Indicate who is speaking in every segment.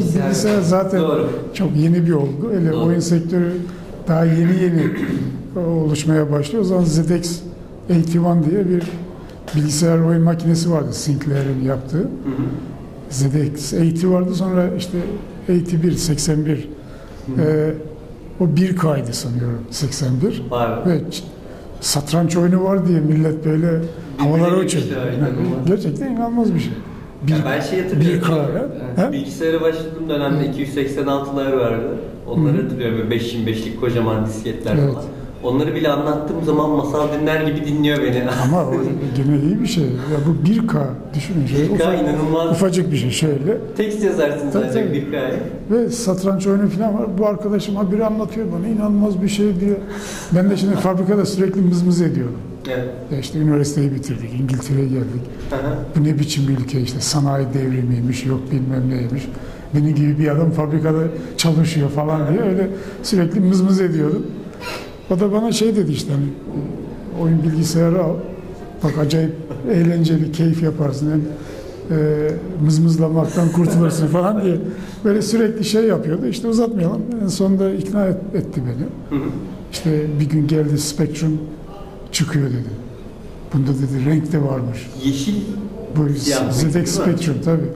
Speaker 1: Bilgisayar zaten
Speaker 2: Doğru.
Speaker 1: çok yeni bir olgu. Hele
Speaker 2: Doğru.
Speaker 1: oyun sektörü daha yeni yeni oluşmaya başlıyor. O zaman ZX 81 diye bir bilgisayar oyun makinesi vardı. Sinclair'in yaptığı.
Speaker 2: Hı hı.
Speaker 1: ZX 80 vardı. Sonra işte 81, 81. Ee, o 1K'ydı sanıyorum 81.
Speaker 2: Var.
Speaker 1: Ve satranç oyunu var diye millet böyle havalara uçuyor.
Speaker 2: girmişler,
Speaker 1: Yani gerçekten inanılmaz bir şey. Bir,
Speaker 2: Ya ben şey hatırlıyorum.
Speaker 1: bir
Speaker 2: Evet.
Speaker 1: he?
Speaker 2: Bilgisayara başladığım dönemde 286'lar vardı. Onları hatırlıyorum. Böyle 5005'lik kocaman disketler
Speaker 1: Evet.
Speaker 2: falan. Onları bile anlattığım zaman masal dinler gibi dinliyor beni.
Speaker 1: Ama o gene iyi bir şey. Ya bu 1K düşününce
Speaker 2: 1K
Speaker 1: ufak-
Speaker 2: inanılmaz.
Speaker 1: ufacık bir şey şöyle.
Speaker 2: Tekst yazarsın
Speaker 1: Tabii,
Speaker 2: bir hikaye.
Speaker 1: Ve satranç oyunu falan var. Bu arkadaşım haberi anlatıyor bana. inanılmaz bir şey diyor. Ben de şimdi fabrikada sürekli mızmız ediyorum.
Speaker 2: Evet.
Speaker 1: Ya işte üniversiteyi bitirdik, İngiltere'ye geldik.
Speaker 2: Hı hı.
Speaker 1: Bu ne biçim bir ülke işte sanayi devrimiymiş, yok bilmem neymiş. Benim gibi bir adam fabrikada çalışıyor falan diye öyle sürekli mızmız ediyordum. O da bana şey dedi işte hani oyun bilgisayarı al. Bak acayip eğlenceli, keyif yaparsın. Hem e, mızmızlamaktan kurtulursun falan diye. Böyle sürekli şey yapıyordu. İşte uzatmayalım. En sonunda ikna et- etti beni.
Speaker 2: Hı hı.
Speaker 1: İşte bir gün geldi Spectrum çıkıyor dedi. Bunda dedi renk de varmış.
Speaker 2: Yeşil
Speaker 1: Bu ZX? Spectrum tabii.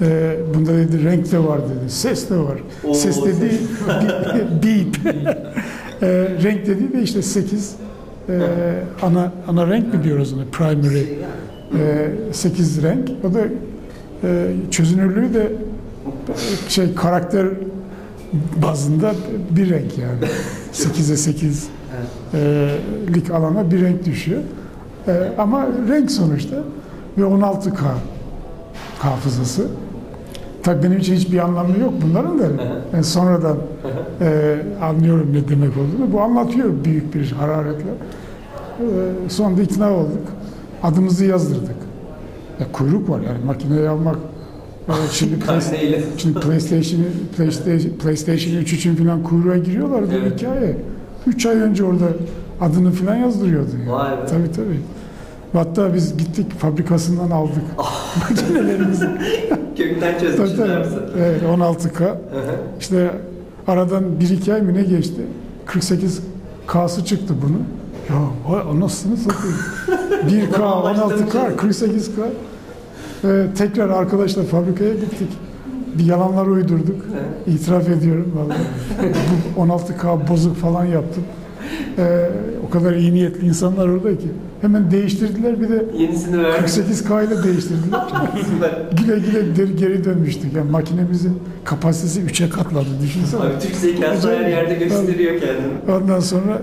Speaker 1: Ee, bunda dedi renk de var dedi. Ses de var.
Speaker 2: Oo,
Speaker 1: ses dediği beep. ee, renk dediği de işte 8 ee, ana ana renk mi diyoruz ona? Primary. Ee, 8 renk. O da e, çözünürlüğü de e, şey karakter bazında bir renk yani. 8'e 8 e, lik alana bir renk düşüyor. E, ama renk sonuçta ve 16K hafızası. Tabii benim için hiçbir anlamı yok bunların da. Ben sonradan e, anlıyorum ne demek olduğunu. Bu anlatıyor büyük bir hararetle. E, sonunda ikna olduk. Adımızı yazdırdık. Ya kuyruk var yani makineyi almak. e, şimdi. Şimdi PlayStation'ı PlayStation, PlayStation 3 için falan kuyruğa giriyorlar bu
Speaker 2: Evet.
Speaker 1: hikaye. 3 ay önce orada adını falan yazdırıyordu. Yani.
Speaker 2: Vay be.
Speaker 1: Tabii tabii. Hatta biz gittik fabrikasından aldık makinelerimizi.
Speaker 2: Kökten çözmüşler?
Speaker 1: Evet 16K.
Speaker 2: Hı hı.
Speaker 1: İşte aradan 1-2 ay mı ne geçti? 48 K'sı çıktı bunun. Ya vay anasını satayım. 1K,
Speaker 2: zaman
Speaker 1: 16K, 48K. Ee, tekrar arkadaşla fabrikaya gittik. Bir yalanlar uydurduk. İtiraf ediyorum vallahi. Bu 16K bozuk falan yaptım. Ee, o kadar iyi niyetli insanlar orada ki. Hemen değiştirdiler bir de
Speaker 2: Yenisini ver.
Speaker 1: 48K ile değiştirdiler. Güle güle geri, geri dönmüştük. Yani makinemizin kapasitesi 3'e katladı düşünsene.
Speaker 2: Abi Türk zekası her yerde gösteriyor kendini.
Speaker 1: Ondan sonra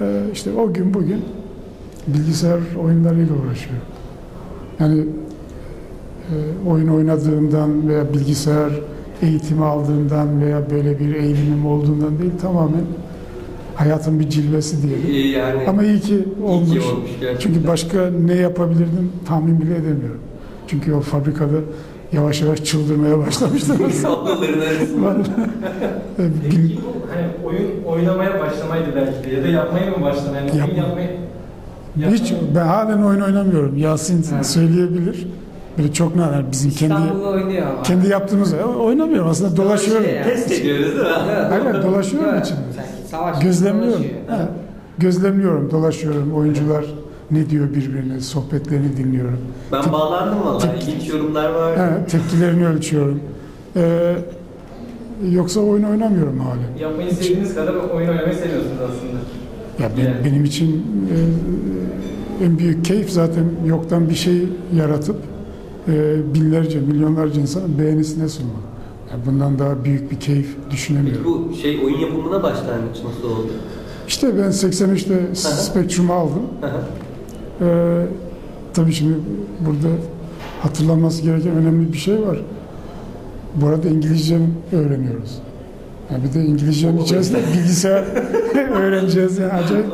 Speaker 1: e, işte o gün bugün bilgisayar oyunlarıyla uğraşıyor. Yani oyun oynadığımdan veya bilgisayar eğitimi aldığımdan veya böyle bir eğilimim olduğundan değil tamamen hayatın bir cilvesi diyelim.
Speaker 2: İyi yani.
Speaker 1: Ama iyi ki olmuş.
Speaker 2: iyi ki olmuş gerçekten.
Speaker 1: Çünkü başka ne yapabilirdim tahmin bile edemiyorum. Çünkü o fabrikada yavaş yavaş çıldırmaya başlamıştım.
Speaker 2: Kabloların arasında.
Speaker 3: Peki bu hani oyun oynamaya başlamaydı belki de ya da yapmaya mı başlamaydı? Yani oyun
Speaker 1: Yapma.
Speaker 3: yapmayı...
Speaker 1: Hiç ben halen oyun oynamıyorum. Yasin
Speaker 3: Evet.
Speaker 1: söyleyebilir. Böyle çok nadir bizim kendi
Speaker 4: oynuyor ama.
Speaker 1: kendi yaptığımız oynamıyorum aslında dolaşıyorum.
Speaker 4: Şey yani.
Speaker 2: Test ediyoruz değil mi?
Speaker 1: Hayır, dolaşıyorum.
Speaker 4: Sanki savaş
Speaker 1: Gözlemliyorum.
Speaker 4: dolaşıyor.
Speaker 1: Ha, Gözlemliyorum, dolaşıyorum. Oyuncular ne diyor birbirine, sohbetlerini dinliyorum.
Speaker 2: Ben bağlandım valla.
Speaker 1: Tep-
Speaker 2: İlginç yorumlar var.
Speaker 1: Ha, tepkilerini ölçüyorum. Ee, yoksa oyun oynamıyorum halen.
Speaker 3: Yapmayı sevdiğiniz kadar oyun oynamayı seviyorsunuz aslında.
Speaker 1: Ya ben-
Speaker 3: Yani.
Speaker 1: benim için e, en büyük keyif zaten yoktan bir şey yaratıp e, binlerce, milyonlarca insanın beğenisine sunmak. Ya bundan daha büyük bir keyif
Speaker 2: Peki
Speaker 1: düşünemiyorum.
Speaker 2: bu şey oyun yapımına başlangıç nasıl oldu?
Speaker 1: İşte ben 83'te Spectrum'u aldım. Ee, tabii şimdi burada hatırlanması gereken önemli bir şey var. Bu arada İngilizce öğreniyoruz. Yani bir de İngilizcenin içerisinde bilgisayar öğreneceğiz. Yani acayip